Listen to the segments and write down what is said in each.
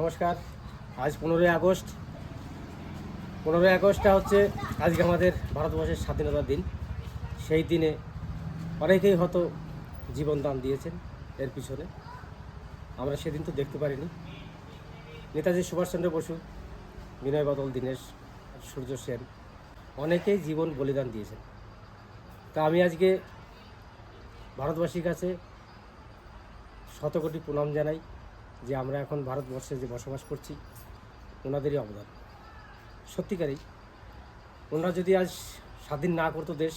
নমস্কার, আজ পনেরোই আগস্ট। পনেরোই আগস্টটা হচ্ছে আজকে আমাদের ভারতবর্ষের স্বাধীনতার দিন। সেই দিনে অনেকেই হয়তো জীবন দান দিয়েছেন এর পিছনে। আমরা সেদিন তো দেখতে পারিনি। নেতাজি সুভাষচন্দ্র বসু, বিনয় বাদল, দীনেশ, সূর্য সেন, অনেকেই জীবন বলিদান দিয়েছেন। তা আমি আজকে ভারতবাসীর কাছে শতকোটি প্রণাম জানাই। যে আমরা এখন ভারতবর্ষে যে বসবাস করছি, ওনাদেরই অবদান। সত্যিকারই, ওনারা যদি আজ স্বাধীন না করতো দেশ,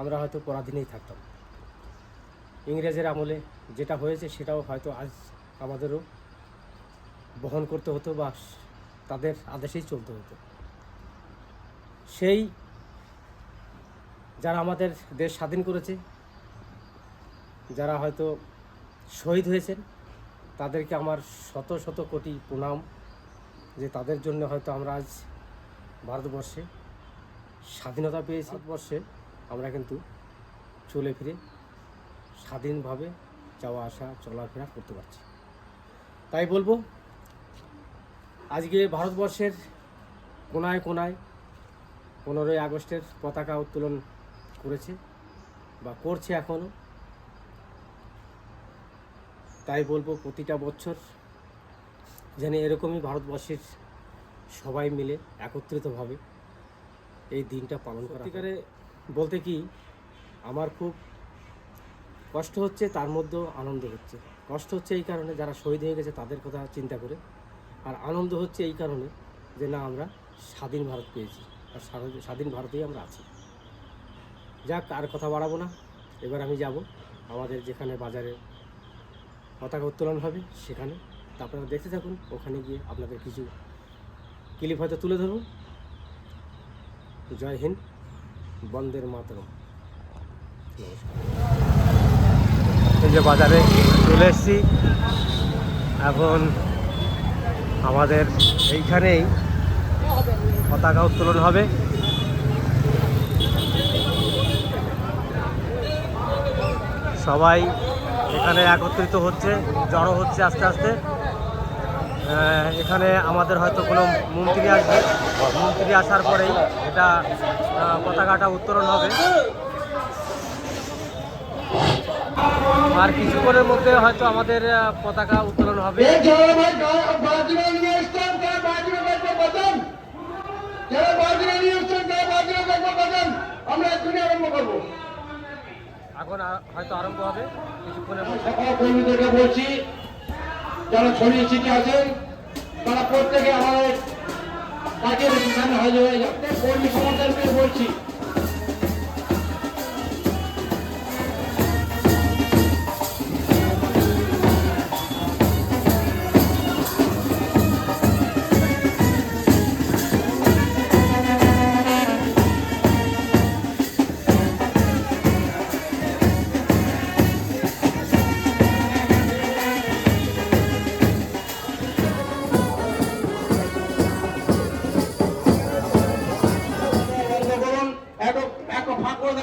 আমরা হয়তো পরাধীনেই থাকতাম। ইংরেজের আমলে যেটা হয়েছে, সেটাও হয়তো আজ আমাদেরও বহন করতে হতো বা তাদের আদেশেই চলতে হতো। সেই যারা আমাদের দেশ স্বাধীন করেছে, যারা হয়তো শহীদ হয়েছেন তাদেরকে আমার শত শত কোটি প্রণাম যে তাদের জন্য হয়তো আমরা আজ ভারতবর্ষে স্বাধীনতা পেয়েছি। ভারতবর্ষে আমরা কিন্তু চলে ফিরে স্বাধীনভাবে যাওয়া আসা, চলাফেরা করতে পারছি। তাই বলব, আজকে ভারতবর্ষের কোনায় কোনায় পনেরোই আগস্টের পতাকা উত্তোলন করেছে বা করছে এখনও তাই বলব প্রতিটা বছর যেন এরকমই ভারতবর্ষের সবাই মিলে একত্রিতভাবে এই দিনটা পালন করা সত্যিকারে বলতে কি, আমার খুব কষ্ট হচ্ছে, তার মধ্যেও আনন্দ হচ্ছে। কষ্ট হচ্ছে এই কারণে যারা শহীদ হয়ে গেছে তাদের কথা চিন্তা করে, আর আনন্দ হচ্ছে এই কারণে যে না, আমরা স্বাধীন ভারত পেয়েছি, আর স্বাধীন ভারতেই আমরা আছি। যাক, আর কথা বাড়াবো না। এবার আমি যাব আমাদের যেখানে বাজারে পতাকা উত্তোলন হবে সেখানে। তা আপনারা দেখতে থাকুন, ওখানে গিয়ে আপনাদের কিছু ক্লিপ হয়তো তুলে ধরব। জয় হিন্দ বন্দের এই যে বাজারে চলে এসেছি। এখন আমাদের এইখানেই পতাকা উত্তোলন হবে। সবাই এখানে একত্রিত হচ্ছে, জড়ো হচ্ছে আস্তে আস্তে। এখানে আমাদের হয়তো কোনো মন্ত্রী আসবে। মন্ত্রী আসার পরেই এটা পতাকাটা উত্তোলন হবে। আর কিছুক্ষণের মধ্যে হয়তো আমাদের পতাকা উত্তোলন হবে। আমরা আরম্ভ করব। এখন হয়তো আরম্ভ হবে কিছুক্ষণের মধ্যে কর্মীদেরকে বলছি, যারা ছড়িয়ে ছিটিয়ে আছেন, তারা প্রত্যেকে আমাদের কাজের এখানে হাজির হয়ে যাচ্ছে কর্মী সমর্থনকে বলছি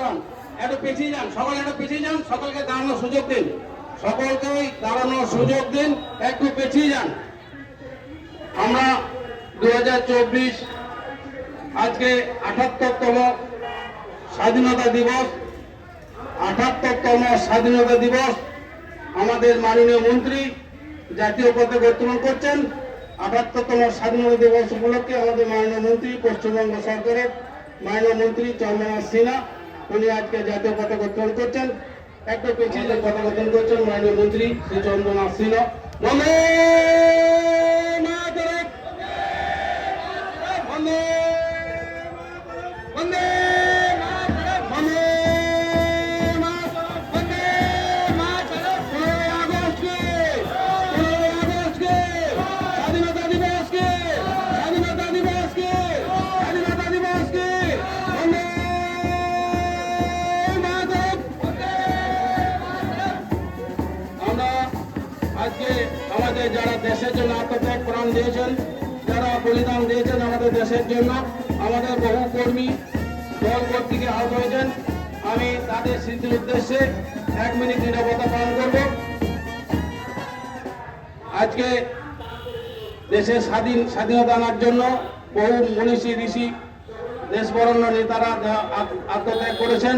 করে একটু পিছিয়ে যান সকলে একটু পিছিয়ে যান, সকলকে দাঁড়ানোর সুযোগ দিন। সকলকেই দাঁড়ানোর সুযোগ দিন, একটু পিছিয়ে যান। আমরা দু আজকে আঠাত্তরতম স্বাধীনতা দিবস, আঠাত্তরতম স্বাধীনতা দিবস আমাদের মাননীয় মন্ত্রী জাতীয় পতাকা উত্তোলন করছেন। আঠাত্তরতম স্বাধীনতা দিবস উপলক্ষে আমাদের মাননীয় মন্ত্রী, পশ্চিমবঙ্গ সরকারের মাননীয় মন্ত্রী চন্দ্রনাথ সিনহা উনি আজকে জাতীয় পতাকা উত্তোলন করছেন। একটা পেছনে পতাকা উত্তোলন করছেন মাননীয় মন্ত্রী শ্রী চন্দ্রনাথ সিনহা। দেশের জন্য আত্মত্যাগ প্রাণ দিয়েছেন। যারা বলিদান দিয়েছেন আমাদের দেশের জন্য, আমাদের বহু কর্মী দল কর্তৃক আহত হয়েছেন। আমি তাদের স্মৃতির উদ্দেশ্যে এক মিনিট নিরাপত্তা পালন করব। আজকে দেশের স্বাধীন, স্বাধীনতা আনার জন্য বহু মনীষী, ঋষি, দেশবরণ্য নেতারা আত্মত্যাগ করেছেন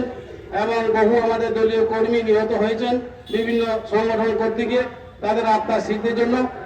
এবং বহু আমাদের দলীয় কর্মী নিহত হয়েছেন। বিভিন্ন সংগঠন কর্তৃকে তাদের আত্মার সিদ্ধির জন্য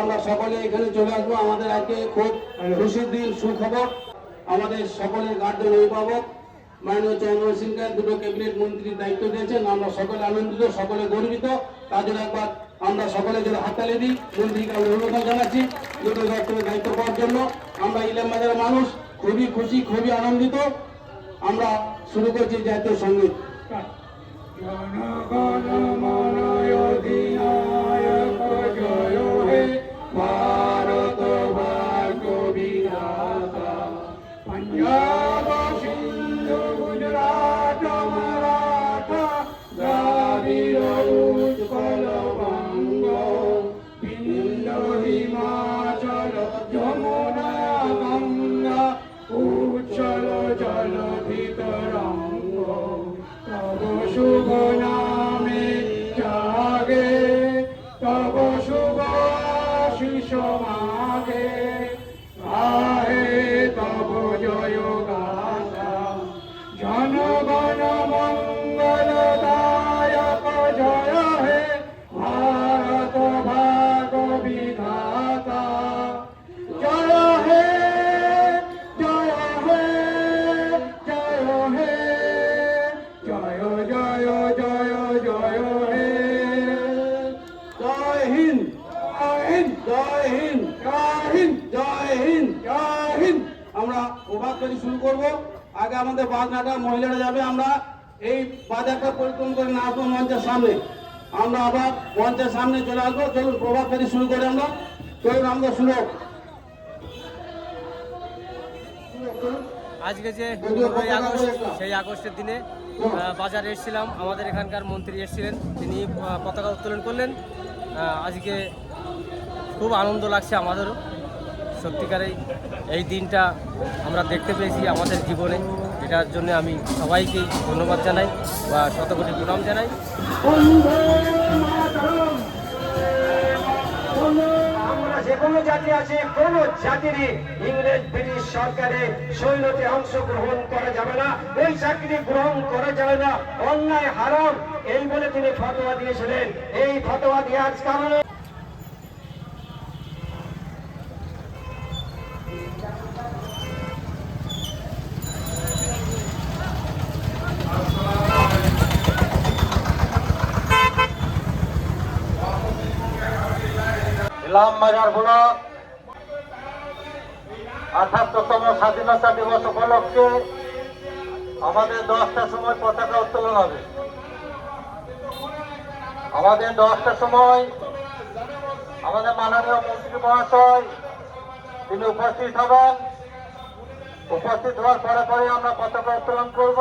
আমরা সকলে এখানে চলে আসব। আমাদের আজকে খুব খুশির দিন, সুখবর। আমাদের সকলের গার্জেন অভিভাবক, মাননীয় চন্দ্রবাবু সিংকে দুটো ক্যাবিনেট মন্ত্রীর দায়িত্ব দিয়েছেন। আমরা সকলে আনন্দিত, সকলে গর্বিত। তার জন্য একবার আমরা সকলে যদি হাততালি দিই। মন্ত্রীকে আমরা জানাচ্ছি দুটো দপ্তরের দায়িত্ব পাওয়ার জন্য। আমরা ইলাম বাজারের মানুষ, খুবই খুশি, খুবই আনন্দিত। আমরা শুরু করছি জাতীয় সংগীত জয় হে। ভারত আমরা প্রভাত শুরু করব। আগে আমাদের বাজনাটা মহিলারা যাবে আমরা এই বাজারটা পরিক্রম করে না আসব মঞ্চের সামনে। আমরা আবার মঞ্চের সামনে চলে আসব। চলুন প্রভাত ফেরি শুরু করে আমরা। চলুন আমাদের শুরু আজকে যে পনেরোই আগস্ট সেই আগস্টের দিনে বাজারে এসেছিলাম। আমাদের এখানকার মন্ত্রী এসেছিলেন। তিনি পতাকা উত্তোলন করলেন। আজকে খুব আনন্দ লাগছে আমাদেরও। সত্যিকারেই এই দিনটা আমরা দেখতে পেয়েছি আমাদের জীবনে। এটার জন্য আমি সবাইকেই ধন্যবাদ জানাই বা শতকোটি প্রণাম জানাই। যে কোনো জাতি আছে, কোন জাতিরই ইংরেজ, ব্রিটিশ সরকারে সৈন্যতে অংশগ্রহণ করা যাবে না। এই চাকরি গ্রহণ করা যাবে না। অন্যায় হারাম, এই বলে তিনি ফতোয়া দিয়েছিলেন। এই ফতোয়া দেওয়ার কারণে ইলাম বাজার ব্লক আঠাত্তরতম স্বাধীনতা দিবস উপলক্ষে আমাদের দশটার সময় পতাকা উত্তোলন হবে। আমাদের দশটার সময় আমাদের মাননীয় মন্ত্রী মহাশয় তিনি উপস্থিত হবেন। উপস্থিত হওয়ার পরে পরে আমরা পতাকা উত্তোলন করব।